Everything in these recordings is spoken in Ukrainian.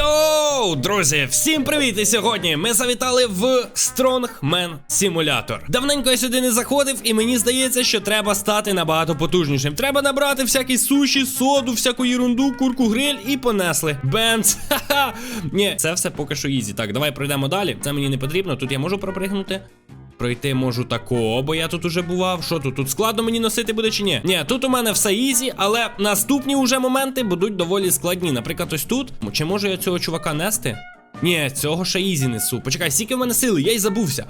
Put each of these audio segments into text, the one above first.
Йоу, друзі, всім привіт! І сьогодні ми завітали в Strongman Simulator. Давненько я сюди не заходив, і мені здається, що треба стати набагато потужнішим. Треба набрати всякі суші, соду, всяку ерунду, курку гриль і понесли. Бенц. Ха-ха. Ні, це все поки що ізі. Так, давай пройдемо далі. Це мені не потрібно. Тут я можу пропригнути. Пройти можу такого, бо я тут уже бував. Що тут? Тут складно мені носити буде чи ні? Ні, тут у мене все ізі, але наступні уже моменти будуть доволі складні. Наприклад, ось тут. Чи можу я цього чувака нести? Ні, цього ще ізі несу. Почекай, скільки в мене сили, я й забувся.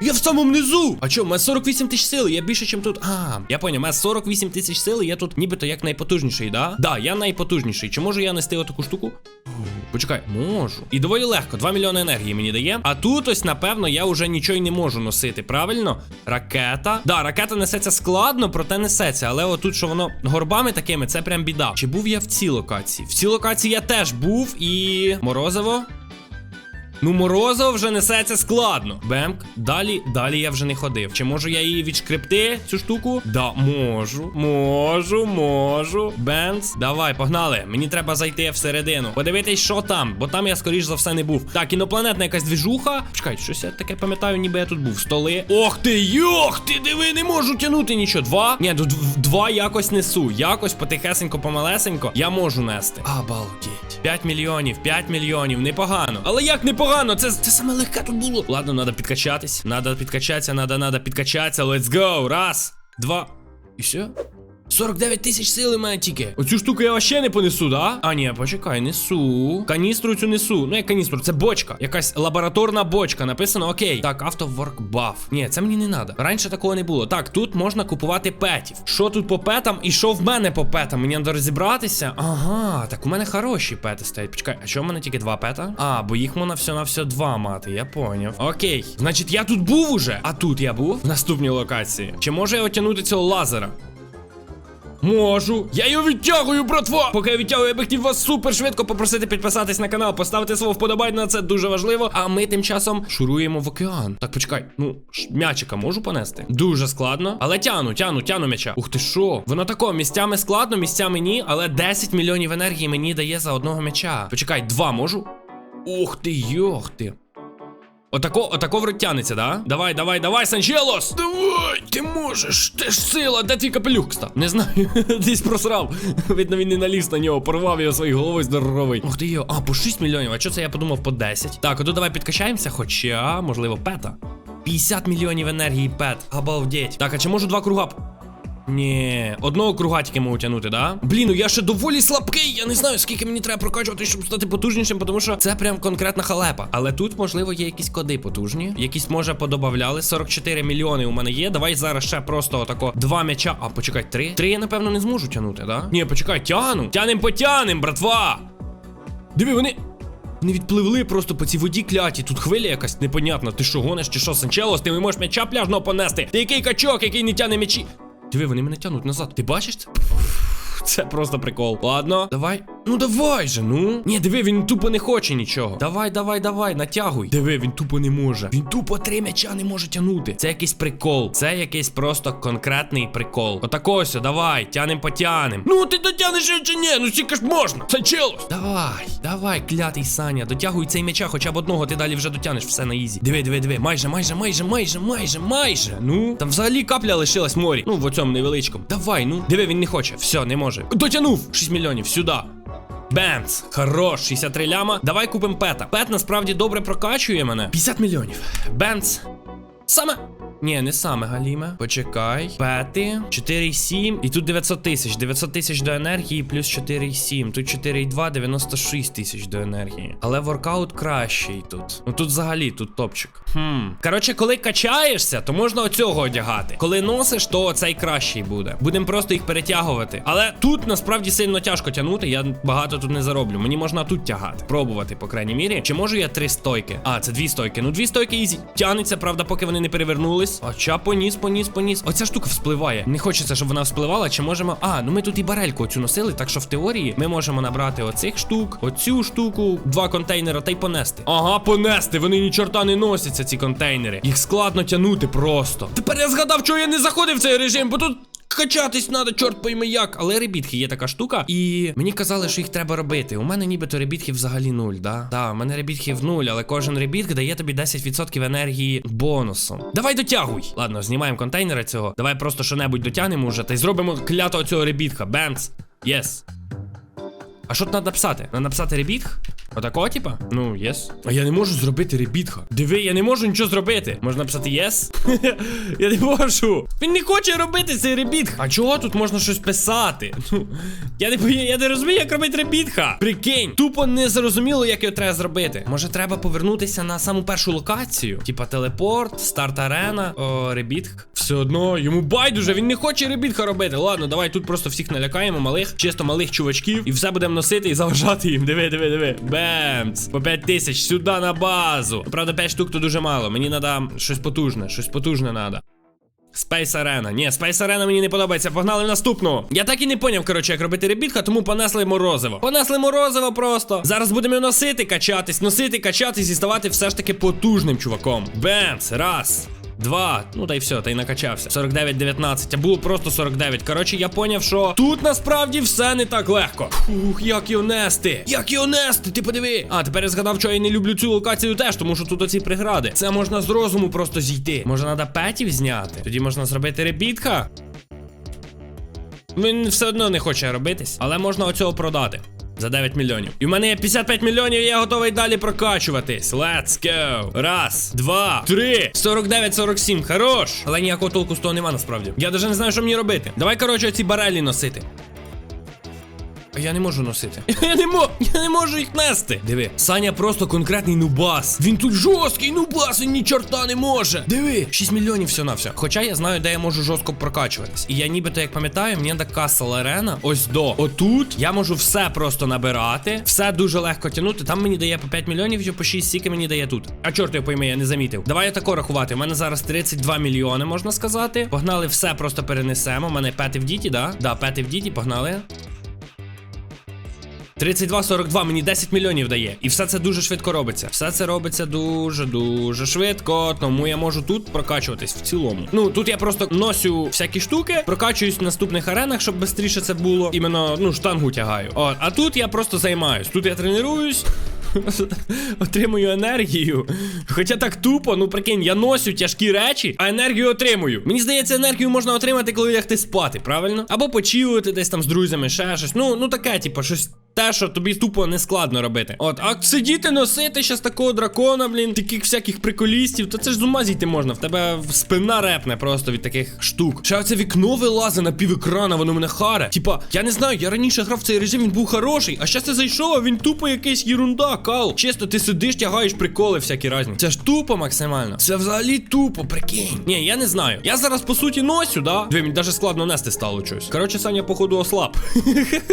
Я в самому низу! А чо, у мене 48 тисяч сили, я більше, ніж тут. А, я поняв, у мене 48 тисяч сили, я тут нібито як найпотужніший, да? Да, я найпотужніший. Чи можу я нести отаку штуку? Почекай, можу. І доволі легко, 2 мільйони енергії мені дає. А тут ось, напевно, я вже нічого й не можу носити, правильно? Ракета. Да, ракета несеться складно, проте несеться. Але отут, що воно горбами такими, це прям біда. Чи був я в цій локації? В цій локації я теж був і. Морозиво. Ну, морозиво вже несеться складно. Бемк. Далі, далі я вже не ходив. Чи можу я її відшкребти, цю штуку? Да, можу, можу, можу. Бенц. Давай, погнали. Мені треба зайти всередину. Подивитись, що там, бо там я, скоріш за все, не був. Так, інопланетна якась двіжуха. Чекай, щось я таке пам'ятаю, ніби я тут був. Столи. Ох ти, йох, ти диви, не можу тягнути нічого. Два? Ні, два якось несу. Якось потихесенько, помалесенько. Я можу нести. Обалдеть. 5 мільйонів, 5 мільйонів, непогано. Але як непогано? Це, це саме легке тут було. Ладно, треба підкачатись. Надо підкачатися, надо, надо підкачатися. Let's go. Раз, два. І все? 49 тисяч сили мене тільки. Оцю штуку я вообще не понесу, да? А, ні, почекай, несу. Каністру цю несу. Ну, як каністру, це бочка. Якась лабораторна бочка. Написано окей. Так, автоворк баф. Ні, це мені не треба. Раніше такого не було. Так, тут можна купувати петів. Що тут по петам і що в мене по петам? Мені треба розібратися. Ага, так у мене хороші пети стоять. Почекай, а що в мене тільки два пета? А, бо їх можна все на все два мати, я поняв. Окей. Значить, я тут був уже. А тут я був в наступній локації. Чи може я отягнути цього лазера? Можу. Я його відтягую, братва! Поки я відтягую, я би хотів вас супер швидко попросити підписатись на канал, поставити слово вподобайку на це дуже важливо. А ми тим часом шуруємо в океан. Так, почекай, ну, м'ячика можу понести? Дуже складно. Але тяну, тяну, тяну м'яча. Ух ти що? Воно тако, місцями складно, місцями ні, але 10 мільйонів енергії мені дає за одного м'яча. Почекай, два можу? Ух ти, йох ти. Отако, отако вроде тянеться, да? Давай, давай, давай, Санчелос! Давай! Ти можеш! Ти ж сила, де твій капелюх став? Не знаю, десь просрав. Видно, він не наліз на нього, порвав його своєю головою здоровий. Ух ти йо, а, по 6 мільйонів, а що це я подумав по 10? Так, ото давай підкачаємося, хоча, можливо, пета. 50 мільйонів енергії пет. Обалдеть. Так, а чи можу два круга? Ні, одного круга тільки можу тягнути, да? Блін, ну я ще доволі слабкий. Я не знаю, скільки мені треба прокачувати, щоб стати потужнішим, тому що це прям конкретна халепа. Але тут, можливо, є якісь коди потужні. Якісь, може, подобавляли. 44 мільйони у мене є. Давай зараз ще просто отако два м'яча. А, почекай, три? Три я, напевно, не зможу тягнути, да? Ні, почекай, тягну. Тянем потянем, братва. Диви, вони. Вони відпливли просто по цій воді кляті. Тут хвиля якась непонятна. Ти що гониш, чи що, Санчелос? Ти не можеш м'яча пляжного понести. Ти який качок, який не тяне м'ячі. Диви, вони мене тянуть назад. Ти бачиш це? Це просто прикол. Ладно, давай. Ну давай же, ну. Ні, диви, він тупо не хоче нічого. Давай, давай, давай, натягуй. Диви, він тупо не може. Він тупо три м'яча не може тягнути. Це якийсь прикол. Це якийсь просто конкретний прикол. Отако ось, давай, тянем потянем. Ну, ти дотягнеш чи ні? Ну скільки ж можна? Це челос. Давай, давай, клятий Саня, дотягуй цей м'яча, хоча б одного ти далі вже дотягнеш все на ізі. Диви, диви, диви. Майже, майже, майже, майже, майже, майже. Ну, там взагалі капля лишилась в морі. Ну, в оцьому невеличкому. Давай, ну. Диви, він не хоче. Все, не може. Дотягнув! 6 мільйонів, сюди. Бенц, хорош, 63 ляма. Давай купимо пета. Пет насправді добре прокачує мене. 50 мільйонів. Бенц. Саме. Ні, не саме Галіме. Почекай. Пети. 4,7. І тут 900 тисяч. 900 тисяч до енергії плюс 4,7. Тут 4,2, 96 тисяч до енергії. Але воркаут кращий тут. Ну тут взагалі тут топчик. Хм. Коротше, коли качаєшся, то можна оцього одягати. Коли носиш, то цей кращий буде. Будемо просто їх перетягувати. Але тут насправді сильно тяжко тягнути. Я багато тут не зароблю. Мені можна тут тягати. Пробувати, по крайній мірі. Чи можу я три стойки? А, це дві стойки. Ну, дві стойки ізі. Тянеться, правда, поки вони не перевернулись. Хоча поніс, поніс, поніс. Оця штука вспливає. Не хочеться, щоб вона вспливала. Чи можемо. А, ну ми тут і барельку оцю носили, так що в теорії ми можемо набрати оцих штук, оцю штуку, два контейнера та й понести. Ага, понести. Вони ні чорта не носяться, ці контейнери. Їх складно тягнути просто. Тепер я згадав, чого я не заходив в цей режим, бо тут качатись треба, чорт пойми як. Але ребітки є така штука, і мені казали, що їх треба робити. У мене нібито ребітків взагалі нуль, да? Да, у мене ребітків нуль, але кожен ребітк дає тобі 10% енергії бонусом. Давай дотягуй. Ладно, знімаємо контейнери цього. Давай просто що-небудь дотягнемо вже та й зробимо клятого цього ребітка. Бемц. Єс. А що тут треба написати? Треба написати ребітх? Отакого, типа? Ну, єс. А я не можу зробити ребітха. Диви, я не можу нічого зробити. Можна написати єс? я не можу. Він не хоче робити цей ребітх. А чого тут можна щось писати? Ну, я не я не розумію, як робити ребітха. Прикинь, тупо не зрозуміло, як його треба зробити. Може, треба повернутися на саму першу локацію? Типа телепорт, старт арена, о, ребітх. Все одно йому байдуже, він не хоче ребітха робити. Ладно, давай тут просто всіх налякаємо, малих, чисто малих чувачків, і все будемо носити і заважати їм. Диви, диви, диви. Бемц. По 5 тисяч сюди на базу. Правда, 5 штук то дуже мало. Мені треба щось потужне, щось потужне треба. Space Arena. Ні, Space Arena мені не подобається. Погнали в наступну. Я так і не поняв, коротше, як робити ребітка, тому понесли морозиво. Понесли морозиво просто. Зараз будемо носити, качатись, носити, качатись і ставати все ж таки потужним чуваком. Бемц, раз. Два, ну та й все, та й накачався. 49-19, а було просто 49. Коротше, я поняв, що тут насправді все не так легко. Фух, як його нести? Як його нести? Ти подиви. А, тепер я згадав, що я не люблю цю локацію теж, тому що тут оці прегради. Це можна з розуму просто зійти. Може, треба петів зняти? Тоді можна зробити ребітка. Він все одно не хоче робитись, але можна оцього продати. За 9 мільйонів. І в мене є 55 мільйонів, і я готовий далі прокачуватись. Let's go. Раз, два, три. 49-47. Хорош. Але ніякого толку з того нема насправді. Я навіть не знаю, що мені робити. Давай, коротше, ці барелі носити. Я не можу носити. Я не можу, я не можу їх нести. Диви, Саня просто конкретний нубас. Він тут жорсткий нубас, він ні чорта не може. Диви, 6 мільйонів все на все. Хоча я знаю, де я можу жорстко прокачуватись. І я нібито, як пам'ятаю, мені Касл Арена, ось до. Отут я можу все просто набирати, все дуже легко тягнути. Там мені дає по 5 мільйонів, чи по 6, скільки мені дає тут. А чорт його пойми, я не замітив. Давай я тако рахувати. У мене зараз 32 мільйони, можна сказати. Погнали, все просто перенесемо. У мене пети в діті, да? Да, пети в діті, погнали. 32-42 мені 10 мільйонів дає. І все це дуже швидко робиться. Все це робиться дуже-дуже швидко. Тому я можу тут прокачуватись в цілому. Ну тут я просто носю всякі штуки, прокачуюсь в наступних аренах, щоб швидше це було. Іменно ну штангу тягаю. От, а тут я просто займаюсь. Тут я тренуюсь. Отримую енергію. Хоча так тупо, ну прикинь, я носю тяжкі речі, а енергію отримую. Мені здається, енергію можна отримати, коли лягти спати, правильно? Або почилити десь там з друзями, ще щось. Ну, ну таке, типу, щось. Те, що тобі тупо не складно робити. От, а сидіти носити щас такого дракона, блін, таких всяких приколістів, то це ж з ума зійти можна. В тебе спина репне просто від таких штук. Ще оце вікно вилазить на пів екрана, воно мене харе. Типа, я не знаю, я раніше грав в цей режим, він був хороший, а щас ти зайшов, а він тупо якийсь єрунда, кал. Чисто, ти сидиш, тягаєш приколи всякі разні. Це ж тупо максимально. Це взагалі тупо, прикинь. Ні, я не знаю. Я зараз по суті носю, да? Диви, мені навіть складно нести стало щось. Коротше, Саня, походу, ослаб.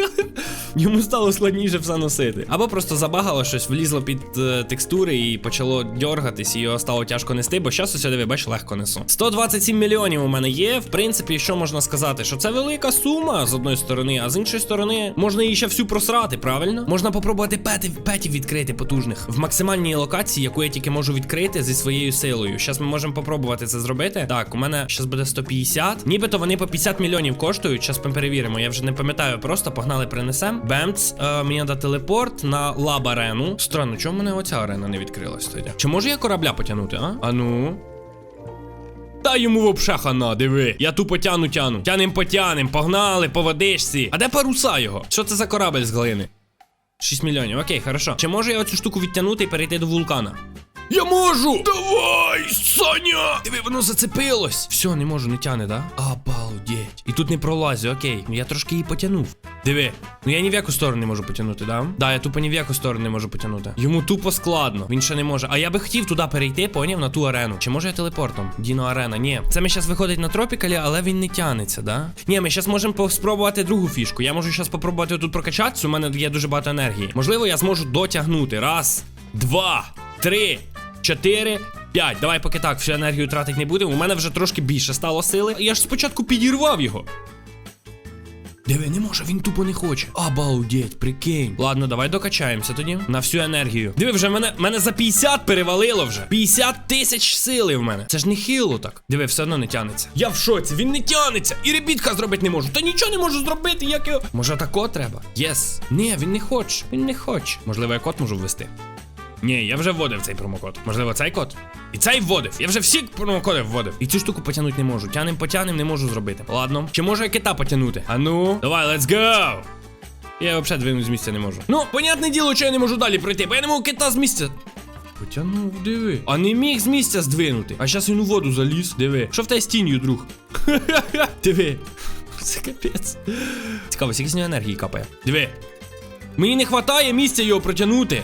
Йому стало складніше все носити. Або просто забагало щось, влізло під е, текстури і почало дьоргатись, і його стало тяжко нести, бо зараз ось диви, бач, легко несу. 127 мільйонів у мене є. В принципі, що можна сказати? Що це велика сума з одної сторони, а з іншої сторони можна її ще всю просрати, правильно? Можна попробувати петів, петів відкрити потужних в максимальній локації, яку я тільки можу відкрити зі своєю силою. Зараз ми можемо попробувати це зробити. Так, у мене зараз буде 150. Нібито вони по 50 мільйонів коштують. Зараз ми перевіримо. Я вже не пам'ятаю, просто погнали, принесем. Бемц, е, мені треба телепорт на лаб арену. Странно, чому мене оця арена не відкрилась тоді? Чи можу я корабля потягнути, а? А ну. Та йому вообще хана, диви. Я тупо тяну тяну. Тянем потянем, погнали по. А де паруса його? Що це за корабель з глини? 6 мільйонів, окей, хорошо. Чи можу я оцю штуку відтягнути і перейти до вулкана? Я можу! Давай, Саня! Диви, воно зацепилось. Все, не можу, не тяне, да? Обалдеть. І тут не пролазю, окей. Я трошки її потягнув. Диви, ну я ні в яку сторону не можу потягнути, да? Да, я тупо ні в яку сторону не можу потягнути. Йому тупо складно. Він ще не може. А я би хотів туди перейти, поняв, на ту арену. Чи може я телепортом? Діно арена. Ні. Це ми зараз виходить на тропікалі, але він не тянеться, да? Ні, ми зараз можемо спробувати другу фішку. Я можу зараз попробувати тут прокачатися. У мене є дуже багато енергії. Можливо, я зможу дотягнути. Раз, два, три. 4, 5. Давай поки так, всю енергію тратить не будемо. У мене вже трошки більше стало сили. Я ж спочатку підірвав його. Диви, не може, він тупо не хоче. Обалдеть, прикинь. Ладно, давай докачаємося тоді на всю енергію. Диви, вже мене, мене за 50 перевалило вже. 50 тисяч сили в мене. Це ж не хило так. Диви, все одно не тянеться. Я в шоці, він не тянеться. І ребітка зробити не можу. Та нічого не можу зробити, як його. Може тако треба? Єс. Ні, він не хоче. Він не хоче. Можливо, я код можу ввести. Ні, я вже вводив цей промокод. Можливо, цей код? І цей вводив. Я вже всі промокоди вводив. І цю штуку потягнути не можу. Тянем потянем, не можу зробити. Ладно. Чи можу я кита потягнути? А ну, давай, let's go! Я взагалі двинути з місця не можу. Ну, понятне діло, що я не можу далі пройти, бо я не можу кита з місця. Потягнув, диви. А не міг з місця здвинути. А зараз він у воду заліз. Диви. Що в тебе з тінню, друг? Диви. Це капець. Цікаво, скільки з нього енергії капає. Диви. Мені не вистачає місця його протягнути.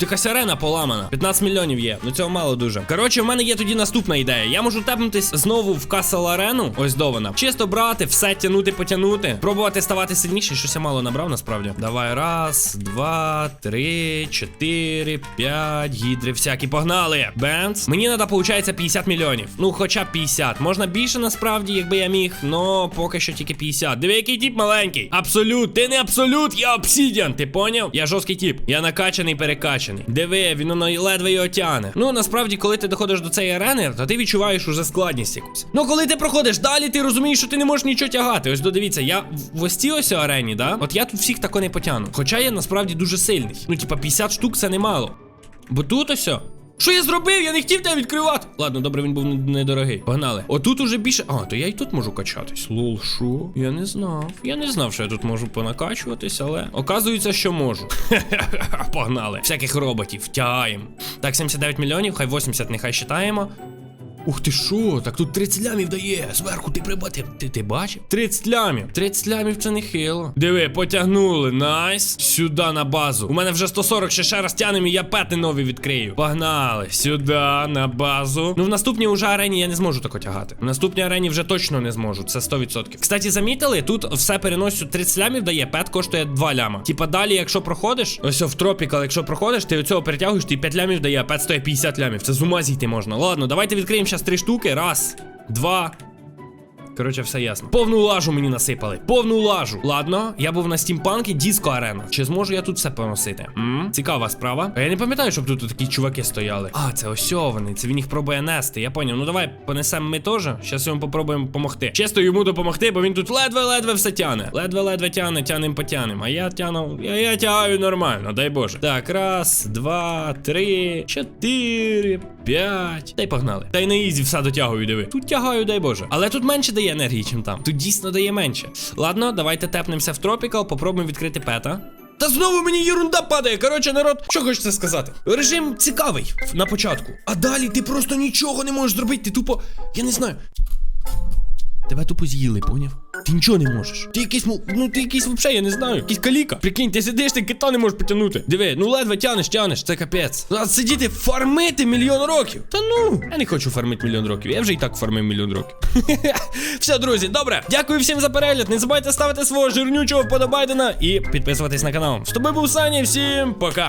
Якась арена поламана. 15 мільйонів є. Ну цього мало дуже. Коротше, в мене є тоді наступна ідея. Я можу тепнутись знову в Касл Арену. Ось до вона. Чисто брати, все тянути, потягнути. Пробувати ставати сильніше, щось я мало набрав насправді. Давай, раз, два, три, чотири, п'ять. Гідри всякі. Погнали. Бенц. Мені треба, виходить, 50 мільйонів. Ну, хоча б 50. Можна більше насправді, якби я міг. Но поки що тільки 50. Диви, який тип маленький. Абсолют. Ти не абсолют, я обсідіан. Ти поняв? Я жорсткий тип. Я накачаний, перекачаний. Диви, він воно ледве його тяне. Ну насправді, коли ти доходиш до цієї арени, то ти відчуваєш уже складність якусь. Ну коли ти проходиш далі, ти розумієш, що ти не можеш нічого тягати. Ось додивіться, я в ось цій ось арені, да? От я тут всіх тако не потягну. Хоча я насправді дуже сильний. Ну, типа, 50 штук це немало. Бо тут ось. Що я зробив? Я не хотів тебе відкривати. Ладно, добре, він був недорогий. Погнали. Отут уже більше. А, то я і тут можу качатись. Лол, що? Я не знав. Я не знав, що я тут можу понакачуватись, але оказується, що можу. Погнали. Всяких роботів, тягаємо. Так, 79 мільйонів, хай 80 нехай считаємо. Ух ти що, так тут 30 лямів дає. Зверху ти прибати. Ти, ти бачив? 30 лямів. 30 лямів це не хило. Диви, потягнули. Найс. Сюди на базу. У мене вже 140, ще ще раз тянемо, і я пети нові відкрию. Погнали. Сюди на базу. Ну в наступній уже арені я не зможу тако тягати. В наступній арені вже точно не зможу. Це 100%. Кстати, замітили, тут все переносю 30 лямів дає, пет коштує 2 ляма. Типа далі, якщо проходиш, ось в тропікал, якщо проходиш, ти оцього перетягуєш, ти 5 лямів дає, а пет стоїть 50 лямів. Це з ума зійти можна. Ладно, давайте відкриємо зараз три штуки. Раз, два. Коротше, все ясно. Повну лажу мені насипали. Повну лажу. Ладно, я був на стімпанкі Діско Арена. Чи зможу я тут все поносити? М? Цікава справа. А я не пам'ятаю, щоб тут такі чуваки стояли. А, це ось вони. Це він їх пробує нести. Я поняв. Ну давай понесемо ми теж. Щас йому попробуємо допомогти. Чисто йому допомогти, бо він тут ледве-ледве все тяне. Ледве-ледве тяне, тянем потянем. А я тяну. Я, я тягаю нормально, дай Боже. Так, раз, два, три, чотири, п'ять. Та й погнали. Та й на ізі все дотягую, диви. Тут тягаю, дай Боже. Але тут менше дає енергії, чим там. Тут дійсно дає менше. Ладно, давайте тепнемося в тропікал, попробуємо відкрити пета. Та знову мені єрунда падає. Коротше, народ, що хочеться сказати? Режим цікавий на початку. А далі ти просто нічого не можеш зробити. Ти тупо. Я не знаю. Тебе тупо з'їли, поняв? Ти нічого не можеш. Ти якийсь, ну ти якийсь взагалі, я не знаю, якийсь каліка. Прикинь, ти сидиш, ти кита не можеш потягнути. Диви, ну ледве тянеш, тянеш, це капець. А сидіти фармити мільйон років. Та ну, я не хочу фармити мільйон років. Я вже і так фармив мільйон років. Все, друзі, добре. Дякую всім за перегляд. Не забувайте ставити свого жирнючого вподобайдена і підписуватись на канал. З тобою був Саня, всім пока.